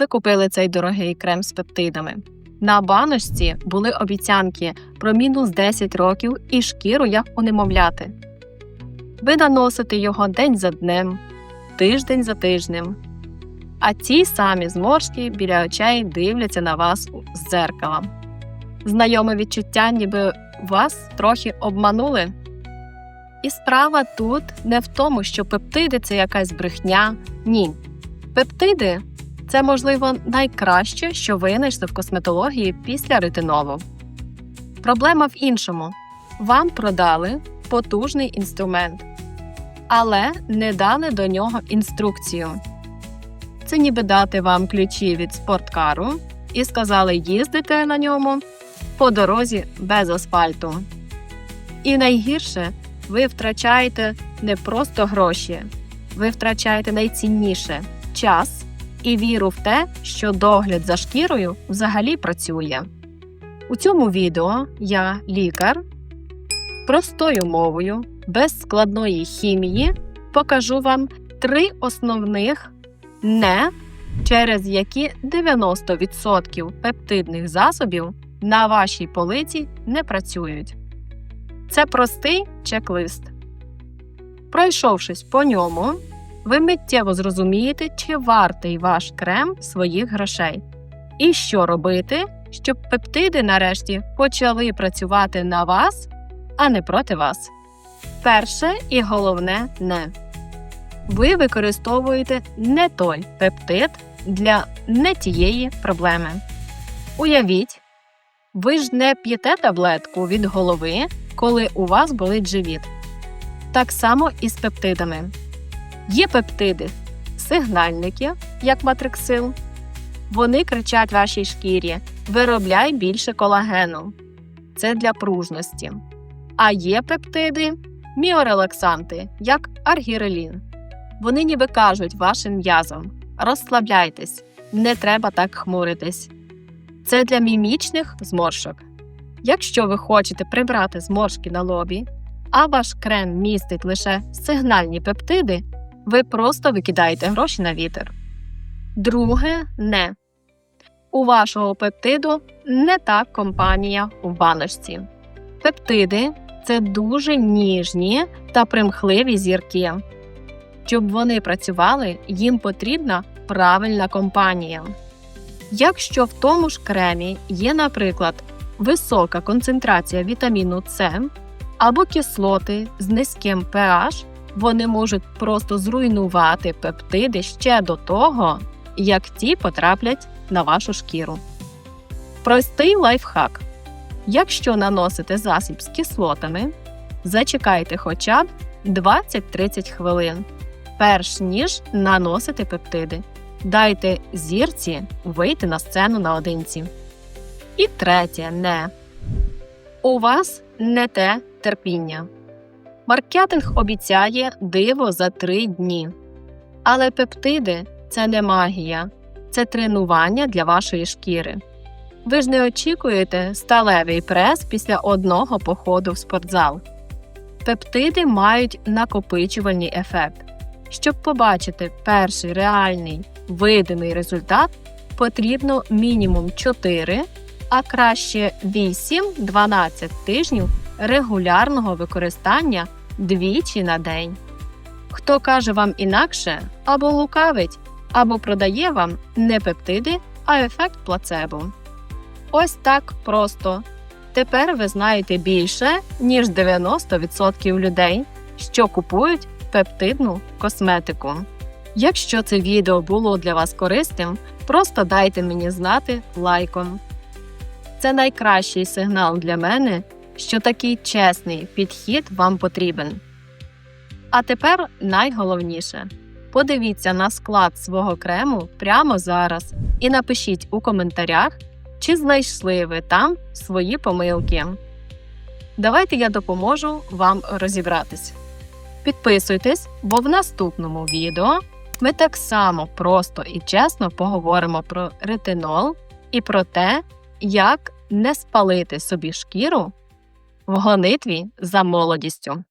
ви купили цей дорогий крем з пептидами. На баночці були обіцянки про мінус 10 років і шкіру як у немовляти. Ви наносите його день за днем, тиждень за тижнем. А ті самі зморшки біля очей дивляться на вас з дзеркала. Знайоме відчуття, ніби вас трохи обманули. І справа тут не в тому, що пептиди це якась брехня. Ні. Пептиди це, можливо, найкраще, що винайшли в косметології після ретинолу. Проблема в іншому: вам продали потужний інструмент, але не дали до нього інструкцію. Це ніби дати вам ключі від спорткару і сказали їздити на ньому по дорозі без асфальту. І найгірше, ви втрачаєте не просто гроші, ви втрачаєте найцінніше час і віру в те, що догляд за шкірою взагалі працює. У цьому відео я, лікар, простою мовою, без складної хімії, покажу вам три основних не, через які 90% пептидних засобів на вашій полиці не працюють. Це простий чек-лист. Пройшовшись по ньому, ви миттєво зрозумієте, чи вартий ваш крем своїх грошей, і що робити, щоб пептиди нарешті почали працювати на вас, а не проти вас. Перше і головне не. Ви використовуєте не той пептид для не тієї проблеми. Уявіть, ви ж не п'єте таблетку від голови, коли у вас болить живіт. Так само і з пептидами. Є пептиди, сигнальники, як матриксил. Вони кричать вашій шкірі: виробляй більше колагену. Це для пружності. А є пептиди, міорелаксанти, як аргірелін. Вони ніби кажуть вашим м'язам: розслабляйтесь, не треба так хмуритись. Це для мімічних зморшок. Якщо ви хочете прибрати зморшки на лобі, а ваш крем містить лише сигнальні пептиди, ви просто викидаєте гроші на вітер. Друге не. У вашого пептиду не та компанія в баночці. Пептиди це дуже ніжні та примхливі зірки. Щоб вони працювали, їм потрібна правильна компанія. Якщо в тому ж кремі є, наприклад, висока концентрація вітаміну С або кислоти з низьким pH, вони можуть просто зруйнувати пептиди ще до того, як ті потраплять на вашу шкіру. Простий лайфхак. Якщо наносите засіб з кислотами, зачекайте хоча б 20-30 хвилин, перш ніж наносити пептиди. Дайте зірці вийти на сцену наодинці. І третє не. У вас не те терпіння. Маркетинг обіцяє диво за три дні. Але пептиди це не магія, це тренування для вашої шкіри. Ви ж не очікуєте сталевий прес після одного походу в спортзал. Пептиди мають накопичувальний ефект. Щоб побачити перший реальний видимий результат, потрібно мінімум 4, а краще 8-12 тижнів регулярного використання двічі на день. Хто каже вам інакше, або лукавить, або продає вам не пептиди, а ефект плацебо. Ось так просто. Тепер ви знаєте більше, ніж 90% людей, що купують пептидну косметику. Якщо це відео було для вас корисним, просто дайте мені знати лайком. Це найкращий сигнал для мене, що такий чесний підхід вам потрібен. А тепер найголовніше подивіться на склад свого крему прямо зараз і напишіть у коментарях, чи знайшли ви там свої помилки. Давайте я допоможу вам розібратись. Підписуйтесь, бо в наступному відео ми так само просто і чесно поговоримо про ретинол і про те, як не спалити собі шкіру в гонитві за молодістю.